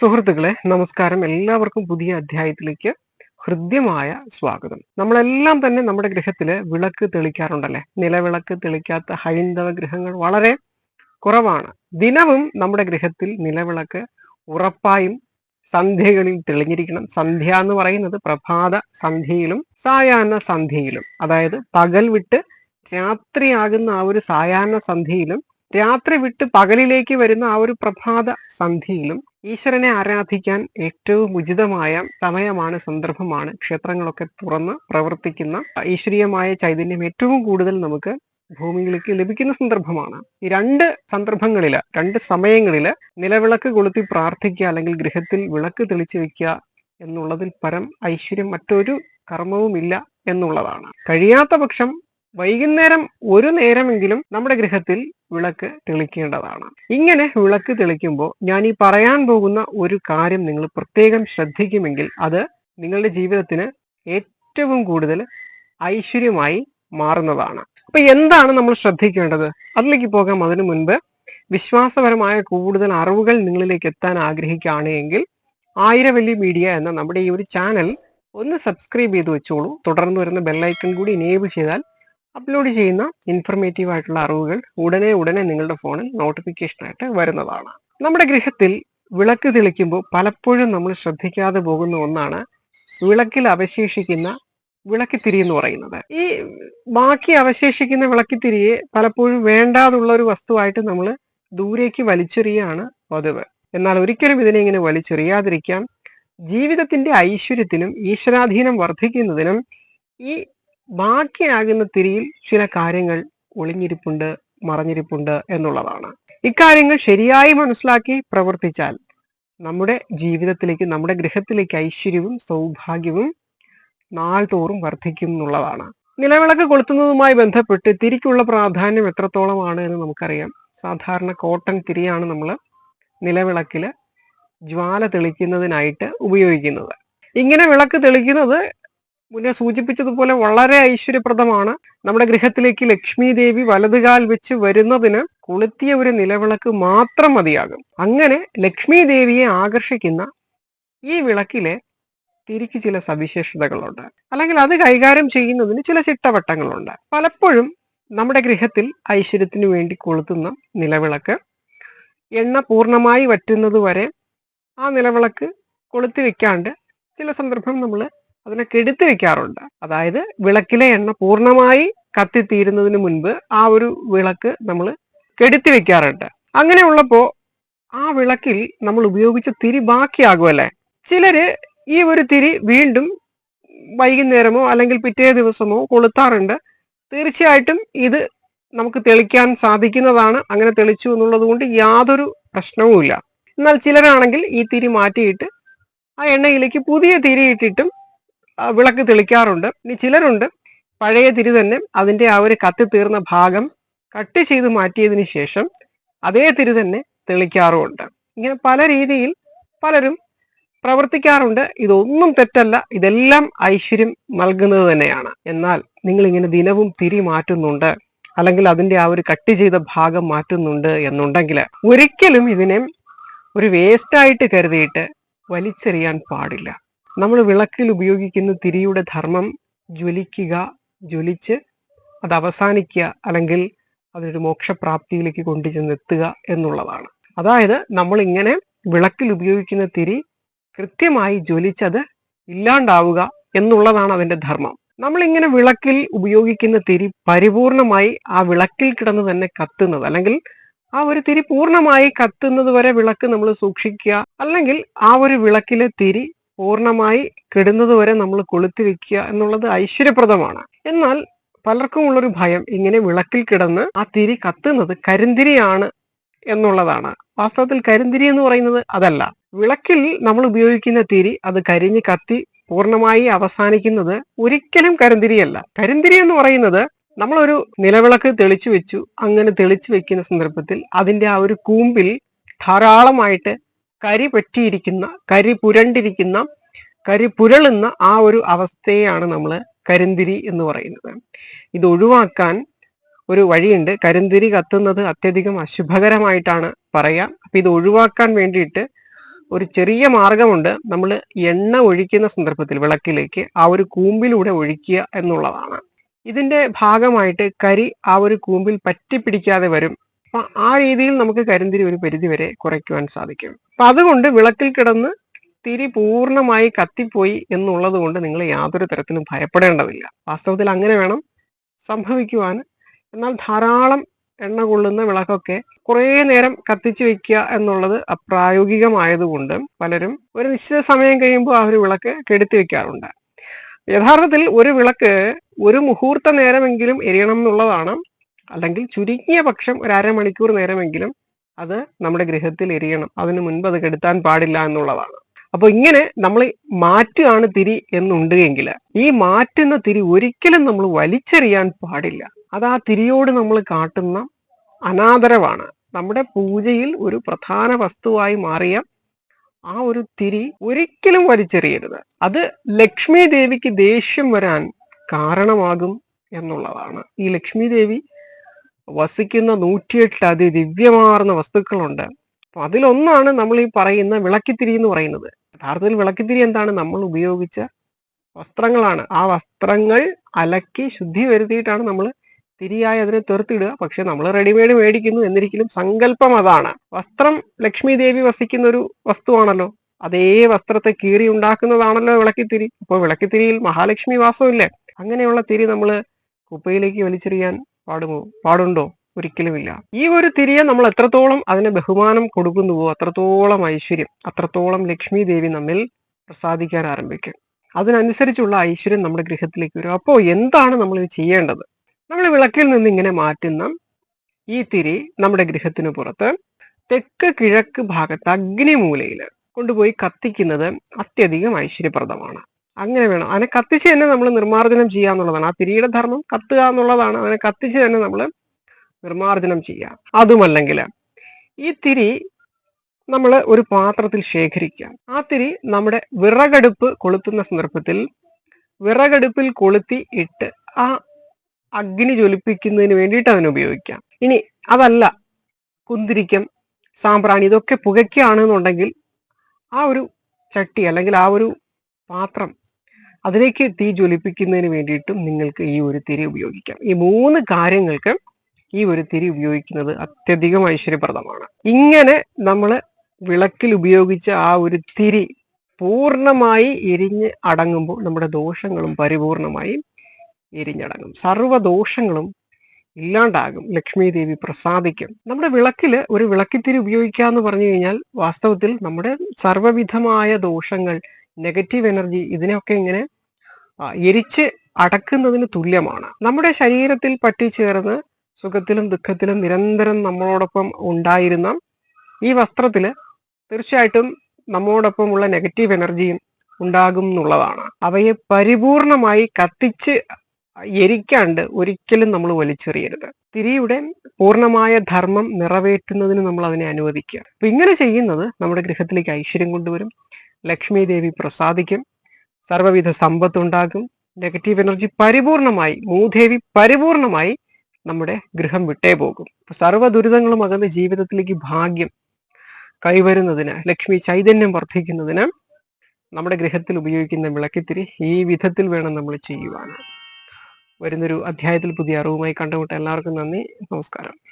സുഹൃത്തുക്കളെ നമസ്കാരം. എല്ലാവർക്കും പുതിയ അധ്യായത്തിലേക്ക് ഹൃദ്യമായ സ്വാഗതം. നമ്മളെല്ലാം തന്നെ നമ്മുടെ ഗൃഹത്തിൽ വിളക്ക് തെളിക്കാറുണ്ടല്ലേ? നിലവിളക്ക് തെളിക്കാത്ത ഹൈന്ദവ ഗ്രഹങ്ങൾ വളരെ കുറവാണ്. ദിനവും നമ്മുടെ ഗൃഹത്തിൽ നിലവിളക്ക് ഉറപ്പായും സന്ധ്യകളിൽ തെളിഞ്ഞിരിക്കണം. സന്ധ്യ എന്ന് പറയുന്നത് പ്രഭാത സന്ധ്യയിലും സായാഹ്ന സന്ധ്യയിലും. അതായത് പകൽ വിട്ട് രാത്രിയാകുന്ന ആ ഒരു സായാഹ്ന സന്ധ്യയിലും രാത്രി വിട്ട് പകലിലേക്ക് വരുന്ന ആ ഒരു പ്രഭാത സന്ധ്യയിലും ഈശ്വരനെ ആരാധിക്കാൻ ഏറ്റവും ഉചിതമായ സമയമാണ് സന്ദർഭമാണ്. ക്ഷേത്രങ്ങളൊക്കെ തുറന്ന് പ്രവർത്തിക്കുന്ന ഈശ്വരീയമായ ചൈതന്യം ഏറ്റവും കൂടുതൽ നമുക്ക് ഭൂമിയിലേക്ക് ലഭിക്കുന്ന സന്ദർഭമാണ്. ഈ രണ്ട് സന്ദർഭങ്ങളിൽ രണ്ട് സമയങ്ങളിൽ നിലവിളക്ക് കൊളുത്തി പ്രാർത്ഥിക്കുക അല്ലെങ്കിൽ ഗൃഹത്തിൽ വിളക്ക് തെളിച്ചു വെക്കുക എന്നുള്ളതിൽ പരം ഐശ്വര്യം മറ്റൊരു കർമ്മവുമില്ല എന്നുള്ളതാണ്. കഴിയാത്ത പക്ഷം വൈകുന്നേരം ഒരു നേരമെങ്കിലും നമ്മുടെ ഗൃഹത്തിൽ വിളക്ക് തെളിക്കേണ്ടതാണ്. ഇങ്ങനെ വിളക്ക് തെളിക്കുമ്പോൾ ഞാൻ ഈ പറയാൻ പോകുന്ന ഒരു കാര്യം നിങ്ങൾ പ്രത്യേകം ശ്രദ്ധിക്കുമെങ്കിൽ അത് നിങ്ങളുടെ ജീവിതത്തിന് ഏറ്റവും കൂടുതൽ ഐശ്വര്യമായി മാറുന്നതാണ്. അപ്പൊ എന്താണ് നമ്മൾ ശ്രദ്ധിക്കേണ്ടത്? അതിലേക്ക് പോകാം. അതിനു മുൻപ് വിശ്വാസപരമായ കൂടുതൽ അറിവുകൾ നിങ്ങളിലേക്ക് എത്താൻ ആഗ്രഹിക്കുകയാണ് എങ്കിൽ ആയിരവല്ലി മീഡിയ എന്ന നമ്മുടെ ഈ ഒരു ചാനൽ ഒന്ന് സബ്സ്ക്രൈബ് ചെയ്ത് വെച്ചോളൂ. തുടർന്ന് വരുന്ന ബെല്ലൈക്കൺ കൂടി എനേബിൾ ചെയ്താൽ അപ്ലോഡ് ചെയ്യുന്ന ഇൻഫർമേറ്റീവ് ആയിട്ടുള്ള അറിവുകൾ ഉടനെ ഉടനെ നിങ്ങളുടെ ഫോണിൽ നോട്ടിഫിക്കേഷൻ ആയിട്ട് വരുന്നതാണ്. നമ്മുടെ ഗൃഹത്തിൽ വിളക്ക് തെളിക്കുമ്പോൾ പലപ്പോഴും നമ്മൾ ശ്രദ്ധിക്കാതെ പോകുന്ന ഒന്നാണ് വിളക്കിൽ അവശേഷിക്കുന്ന വിളക്കിത്തിരി എന്ന് പറയുന്നത്. ഈ ബാക്കി അവശേഷിക്കുന്ന വിളക്കിത്തിരിയെ പലപ്പോഴും വേണ്ടാതുള്ള ഒരു വസ്തുവായിട്ട് നമ്മൾ ദൂരേക്ക് വലിച്ചെറിയാണ് പതിവ്. എന്നാൽ ഒരിക്കലും ഇതിനെ ഇങ്ങനെ വലിച്ചെറിയാതിരിക്കാം. ജീവിതത്തിന്റെ ഐശ്വര്യത്തിനും ഈശ്വരാധീനം വർദ്ധിക്കുന്നതിനും ഈ ബാക്കിയാകുന്ന തിരിയിൽ ചില കാര്യങ്ങൾ ഒളിഞ്ഞിരിപ്പുണ്ട് മറഞ്ഞിരിപ്പുണ്ട് എന്നുള്ളതാണ്. ഇക്കാര്യങ്ങൾ ശരിയായി മനസ്സിലാക്കി പ്രവർത്തിച്ചാൽ നമ്മുടെ ജീവിതത്തിലേക്ക് നമ്മുടെ ഗൃഹത്തിലേക്ക് ഐശ്വര്യവും സൗഭാഗ്യവും നാൾതോറും വർദ്ധിക്കും എന്നുള്ളതാണ്. നിലവിളക്ക് കൊളുത്തുന്നതുമായി ബന്ധപ്പെട്ട് തിരിക്കുള്ള പ്രാധാന്യം എത്രത്തോളമാണ് എന്ന് നമുക്കറിയാം. സാധാരണ കോട്ടൺ തിരിയാണ് നമ്മൾ നിലവിളക്കിൽ ജ്വാല തെളിക്കുന്നതിനായിട്ട് ഉപയോഗിക്കുന്നത്. ഇങ്ങനെ വിളക്ക് തെളിക്കുന്നത് മുന്നേ സൂചിപ്പിച്ചതുപോലെ വളരെ ഐശ്വര്യപ്രദമാണ്. നമ്മുടെ ഗൃഹത്തിലേക്ക് ലക്ഷ്മി ദേവി വലതുകാൽ വെച്ച് വരുന്നതിന് കൊളുത്തിയ ഒരു നിലവിളക്ക് മാത്രം മതിയാകും. അങ്ങനെ ലക്ഷ്മി ദേവിയെ ആകർഷിക്കുന്ന ഈ വിളക്കിലെ തിരിക്ക് ചില സവിശേഷതകളുണ്ട്. അല്ലെങ്കിൽ അത് കൈകാര്യം ചെയ്യുന്നതിന് ചില ചിട്ടവട്ടങ്ങളുണ്ട്. പലപ്പോഴും നമ്മുടെ ഗൃഹത്തിൽ ഐശ്വര്യത്തിന് വേണ്ടി കൊളുത്തുന്ന നിലവിളക്ക് എണ്ണ പൂർണമായി വറ്റുന്നത് വരെ ആ നിലവിളക്ക് കൊളുത്തി വെക്കാണ്ട് ചില സന്ദർഭം നമ്മൾ അതിനെ കെടുത്തി വെക്കാറുണ്ട്. അതായത് വിളക്കിലെ എണ്ണ പൂർണമായി കത്തിത്തീരുന്നതിന് മുൻപ് ആ ഒരു വിളക്ക് നമ്മൾ കെടുത്തി വെക്കാറുണ്ട്. അങ്ങനെ അങ്ങനെയുള്ളപ്പോ ആ വിളക്കിൽ നമ്മൾ ഉപയോഗിച്ച തിരി ബാക്കിയാകുമല്ലേ ചിലര് ഈ ഒരു തിരി വീണ്ടും വൈകുന്നേരമോ അല്ലെങ്കിൽ പിറ്റേ ദിവസമോ കൊളുത്താറുണ്ട്. തീർച്ചയായിട്ടും ഇത് നമുക്ക് തെളിക്കാൻ സാധിക്കുന്നതാണ്. അങ്ങനെ തെളിച്ചു എന്നുള്ളത് കൊണ്ട് യാതൊരു പ്രശ്നവുമില്ല. എന്നാൽ ചിലരാണെങ്കിൽ ഈ തിരി മാറ്റിയിട്ട് ആ എണ്ണയിലേക്ക് പുതിയ തിരി ഇട്ടിട്ടും വിളക്ക് തെളിക്കാറുണ്ട്. ഇനി ചിലരുണ്ട് പഴയ തിരി തന്നെ അതിന്റെ ആ ഒരു കത്തി തീർന്ന ഭാഗം കട്ട് ചെയ്ത് മാറ്റിയതിന് ശേഷം അതേ തിരി തന്നെ തെളിക്കാറുമുണ്ട്. ഇങ്ങനെ പല രീതിയിൽ പലരും പ്രവർത്തിക്കാറുണ്ട്. ഇതൊന്നും തെറ്റല്ല. ഇതെല്ലാം ഐശ്വര്യം നൽകുന്നത് തന്നെയാണ്. എന്നാൽ നിങ്ങൾ ഇങ്ങനെ ദിനവും തിരി മാറ്റുന്നുണ്ട് അല്ലെങ്കിൽ അതിന്റെ ആ ഒരു കട്ട് ചെയ്ത ഭാഗം മാറ്റുന്നുണ്ട് എന്നുണ്ടെങ്കിൽ ഒരിക്കലും ഇതിനെ ഒരു വേസ്റ്റായിട്ട് കരുതിയിട്ട് വലിച്ചെറിയാൻ പാടില്ല. നമ്മൾ വിളക്കിൽ ഉപയോഗിക്കുന്ന തിരിയുടെ ധർമ്മം ജ്വലിക്കുക ജ്വലിച്ച് അത് അവസാനിക്കുക അല്ലെങ്കിൽ അതൊരു മോക്ഷപ്രാപ്തിയിലേക്ക് കൊണ്ടുചെന്നെത്തുക എന്നുള്ളതാണ്. അതായത് നമ്മൾ ഇങ്ങനെ വിളക്കിൽ ഉപയോഗിക്കുന്ന തിരി കൃത്യമായി ജ്വലിച്ചത് ഇല്ലാണ്ടാവുക എന്നുള്ളതാണ് അതിന്റെ ധർമ്മം. നമ്മൾ ഇങ്ങനെ വിളക്കിൽ ഉപയോഗിക്കുന്ന തിരി പരിപൂർണമായി ആ വിളക്കിൽ കിടന്ന് തന്നെ കത്തുന്നത് അല്ലെങ്കിൽ ആ ഒരു തിരി പൂർണമായി കത്തുന്നത് വരെ വിളക്ക് നമ്മൾ സൂക്ഷിക്കുക അല്ലെങ്കിൽ ആ ഒരു വിളക്കിലെ തിരി പൂർണമായി കെടുന്നത് വരെ നമ്മൾ കൊളുത്തി വെക്കുക എന്നുള്ളത് ഐശ്വര്യപ്രദമാണ്. എന്നാൽ പലർക്കും ഉള്ളൊരു ഭയം ഇങ്ങനെ വിളക്കിൽ കിടന്ന് ആ തിരി കത്തുന്നത് കരിന്തിരിയാണ് എന്നുള്ളതാണ്. വാസ്തവത്തിൽ കരിന്തിരി എന്ന് പറയുന്നത് അതല്ല. വിളക്കിൽ നമ്മൾ ഉപയോഗിക്കുന്ന തിരി അത് കരിഞ്ഞ് കത്തി പൂർണമായി അവസാനിക്കുന്നത് ഒരിക്കലും കരിന്തിരിയല്ല. കരിന്തിരി എന്ന് പറയുന്നത് നമ്മളൊരു നിലവിളക്ക് തെളിച്ചു വെച്ചു. അങ്ങനെ തെളിച്ചു വെക്കുന്ന സന്ദർഭത്തിൽ അതിന്റെ ആ ഒരു കൂമ്പിൽ ധാരാളമായിട്ട് കരി പറ്റിയിരിക്കുന്ന കരി പുരണ്ടിരിക്കുന്ന കരി പുരളുന്ന ആ ഒരു അവസ്ഥയാണ് നമ്മൾ കരിന്തിരി എന്ന് പറയുന്നത്. ഇത് ഒഴിവാക്കാൻ ഒരു വഴിയുണ്ട്. കരിന്തിരി കത്തുന്നത് അത്യധികം അശുഭകരമായിട്ടാണ് പറയാം. അപ്പൊ ഇത് ഒഴിവാക്കാൻ വേണ്ടിയിട്ട് ഒരു ചെറിയ മാർഗമുണ്ട്. നമ്മൾ എണ്ണ ഒഴിക്കുന്ന സന്ദർഭത്തിൽ വിളക്കിലേക്ക് ആ ഒരു കൂമ്പിലൂടെ ഒഴിക്കുക എന്നുള്ളതാണ്. ഇതിന്റെ ഭാഗമായിട്ട് കരി ആ ഒരു കൂമ്പിൽ പറ്റിപ്പിടിക്കാതെ വരും അപ്പൊ ആ രീതിയിൽ നമുക്ക് കരിന്തിരി ഒരു പരിധി വരെ കുറയ്ക്കുവാൻ സാധിക്കും. അപ്പൊ അതുകൊണ്ട് വിളക്കിൽ കിടന്ന് തിരി പൂർണമായി കത്തിപ്പോയി എന്നുള്ളത് കൊണ്ട് നിങ്ങൾ യാതൊരു തരത്തിലും ഭയപ്പെടേണ്ടതില്ല. വാസ്തവത്തിൽ അങ്ങനെ വേണം സംഭവിക്കുവാൻ. എന്നാൽ ധാരാളം എണ്ണ കൊള്ളുന്ന വിളക്കൊക്കെ കുറേ നേരം കത്തിച്ചു വെക്കുക എന്നുള്ളത് അപ്രായോഗികമായതുകൊണ്ട് പലരും ഒരു നിശ്ചിത സമയം കഴിയുമ്പോൾ ആ ഒരു വിളക്ക് കെടുത്തി വെക്കാറുണ്ട്. യഥാർത്ഥത്തിൽ ഒരു വിളക്ക് ഒരു മുഹൂർത്ത നേരമെങ്കിലും എരിയണം എന്നുള്ളതാണ് അല്ലെങ്കിൽ ചുരുങ്ങിയ പക്ഷം ഒരു അരമണിക്കൂർ നേരമെങ്കിലും അത് നമ്മുടെ ഗൃഹത്തിൽ എരിയണം. അതിന് മുൻപ് അത് കെടുത്താൻ പാടില്ല എന്നുള്ളതാണ്. അപ്പൊ ഇങ്ങനെ നമ്മൾ മാറ്റുകയാണ് തിരി എന്നുണ്ട് എങ്കിൽ ഈ മാറ്റുന്ന തിരി ഒരിക്കലും നമ്മൾ വലിച്ചെറിയാൻ പാടില്ല. അത് ആ തിരിയോട് നമ്മൾ കാട്ടുന്ന അനാദരവാണ്. നമ്മുടെ പൂജയിൽ ഒരു പ്രധാന വസ്തുവായി മാറിയ ആ ഒരു തിരി ഒരിക്കലും വലിച്ചെറിയരുത്. അത് ലക്ഷ്മി ദേവിക്ക് ദേഷ്യം വരാൻ കാരണമാകും എന്നുള്ളതാണ്. ഈ ലക്ഷ്മി ദേവി വസിക്കുന്ന നൂറ്റിയെട്ട് അതിദിവ്യമാർന്ന വസ്തുക്കളുണ്ട്. അപ്പൊ അതിലൊന്നാണ് നമ്മൾ ഈ പറയുന്ന വിളക്കിത്തിരി എന്ന് പറയുന്നത്. യഥാർത്ഥത്തിൽ വിളക്കിത്തിരി എന്താണ്? നമ്മൾ ഉപയോഗിച്ച വസ്ത്രങ്ങളാണ്. ആ വസ്ത്രങ്ങൾ അലക്കി ശുദ്ധി വരുത്തിയിട്ടാണ് നമ്മൾ തിരിയായി അതിനെ തീർത്തിടുക പക്ഷെ നമ്മൾ റെഡിമെയ്ഡ് മേടിക്കുന്നു എന്നിരിക്കലും സങ്കല്പം അതാണ്. വസ്ത്രം ലക്ഷ്മി ദേവി വസിക്കുന്ന ഒരു വസ്തുവാണല്ലോ. അതേ വസ്ത്രത്തെ കീറി ഉണ്ടാക്കുന്നതാണല്ലോ വിളക്കിത്തിരി. അപ്പോൾ വിളക്കിത്തിരിയിൽ മഹാലക്ഷ്മി വാസമില്ലേ അങ്ങനെയുള്ള തിരി നമ്മൾ കുപ്പയിലേക്ക് വലിച്ചെറിയാൻ പാടുമോ? പാടുണ്ടോ? ഒരിക്കലുമില്ല. ഈ ഒരു തിരിയെ നമ്മൾ എത്രത്തോളം അതിന് ബഹുമാനം കൊടുക്കുന്നുവോ അത്രത്തോളം ഐശ്വര്യം അത്രത്തോളം ലക്ഷ്മി ദേവി നമ്മിൽ പ്രസാദിക്കാൻ ആരംഭിക്കും. അതിനനുസരിച്ചുള്ള ഐശ്വര്യം നമ്മുടെ ഗൃഹത്തിലേക്ക് വരും. അപ്പോൾ എന്താണ് നമ്മൾ ഇത് ചെയ്യേണ്ടത്? നമ്മൾ വിളക്കിൽ നിന്ന് ഇങ്ങനെ മാറ്റുന്ന ഈ തിരി നമ്മുടെ ഗൃഹത്തിന് പുറത്ത് തെക്ക് കിഴക്ക് ഭാഗത്ത് അഗ്നിമൂലയിൽ കൊണ്ടുപോയി കത്തിക്കുന്നത് അത്യധികം ഐശ്വര്യപ്രദമാണ്. അങ്ങനെ വേണം. അതിനെ കത്തിച്ച് തന്നെ നമ്മൾ നിർമ്മാർജനം ചെയ്യുക എന്നുള്ളതാണ്. ആ തിരിയുടെ ധർമ്മം കത്തുക എന്നുള്ളതാണ്. അതിനെ കത്തിച്ച് തന്നെ നമ്മൾ നിർമ്മാർജനം ചെയ്യുക. അതുമല്ലെങ്കിൽ ഈ തിരി നമ്മൾ ഒരു പാത്രത്തിൽ ശേഖരിക്കുക. ആ തിരി നമ്മുടെ വിറകടുപ്പ് കൊളുത്തുന്ന സന്ദർഭത്തിൽ വിറകടുപ്പിൽ കൊളുത്തി ഇട്ട് ആ അഗ്നി ജ്വലിപ്പിക്കുന്നതിന് വേണ്ടിയിട്ട് അതിനെ ഉപയോഗിക്കാം. ഇനി അതല്ല കുന്തിരിക്കം സാമ്പ്രാണി ഇതൊക്കെ പുകയ്ക്കുകയാണെന്നുണ്ടെങ്കിൽ ആ ഒരു ചട്ടി അല്ലെങ്കിൽ ആ ഒരു പാത്രം അതിലേക്ക് തീ ജ്വലിപ്പിക്കുന്നതിന് വേണ്ടിയിട്ടും നിങ്ങൾക്ക് ഈ ഒരു തിരി ഉപയോഗിക്കാം. ഈ മൂന്ന് കാര്യങ്ങൾക്ക് ഈ ഒരു തിരി ഉപയോഗിക്കുന്നത് അത്യധികം ഐശ്വര്യപ്രദമാണ്. ഇങ്ങനെ നമ്മൾ വിളക്കിൽ ഉപയോഗിച്ച ആ ഒരു തിരി പൂർണമായി എരിഞ്ഞ് അടങ്ങുമ്പോൾ നമ്മുടെ ദോഷങ്ങളും പരിപൂർണമായി എരിഞ്ഞടങ്ങും. സർവദോഷങ്ങളും ഇല്ലാണ്ടാകും. ലക്ഷ്മി ദേവി പ്രസാദിക്കും. നമ്മുടെ വിളക്കിൽ ഒരു വിളക്കിത്തിരി ഉപയോഗിക്കുക എന്ന് പറഞ്ഞു കഴിഞ്ഞാൽ വാസ്തവത്തിൽ നമ്മുടെ സർവവിധമായ ദോഷങ്ങൾ നെഗറ്റീവ് എനർജി ഇതിനെയൊക്കെ ഇങ്ങനെ എരിച്ച് അടക്കുന്നതിന് തുല്യമാണ്. നമ്മുടെ ശരീരത്തിൽ പറ്റിച്ചേർന്ന് സുഖത്തിലും ദുഃഖത്തിലും നിരന്തരം നമ്മളോടൊപ്പം ഉണ്ടായിരുന്ന ഈ വസ്ത്രത്തിൽ തീർച്ചയായിട്ടും നമ്മോടൊപ്പമുള്ള നെഗറ്റീവ് എനർജിയും ഉണ്ടാകും എന്നുള്ളതാണ്. അവയെ പരിപൂർണമായി കത്തിച്ച് എരിക്കാണ്ട് ഒരിക്കലും നമ്മൾ വലിച്ചെറിയരുത്. തിരിയുടെ പൂർണമായ ധർമ്മം നിറവേറ്റുന്നതിന് നമ്മൾ അതിനെ അനുവദിക്കുക. അപ്പൊ ഇങ്ങനെ ചെയ്യുന്നത് നമ്മുടെ ഗൃഹത്തിലേക്ക് ഐശ്വര്യം കൊണ്ടുവരും. ലക്ഷ്മി ദേവി പ്രസാദിക്കും. സർവവിധ സമ്പത്തുണ്ടാകും. നെഗറ്റീവ് എനർജി പരിപൂർണമായി മൂദേവി പരിപൂർണമായി നമ്മുടെ ഗൃഹം വിട്ടേ പോകും. സർവ ദുരിതങ്ങളും അകന്ന് ജീവിതത്തിലേക്ക് ഭാഗ്യം കൈവരുന്നതിന് ലക്ഷ്മി ചൈതന്യം വർദ്ധിക്കുന്നതിന് നമ്മുടെ ഗൃഹത്തിൽ ഉപയോഗിക്കുന്ന വിളക്കിത്തിരി ഈ വിധത്തിൽ വേണം നമ്മൾ ചെയ്യുവാൻ. വരുന്നൊരു അധ്യായത്തിൽ പുതിയ അറിവുമായി കണ്ടുമുട്ട എല്ലാവർക്കും നന്ദി. നമസ്കാരം.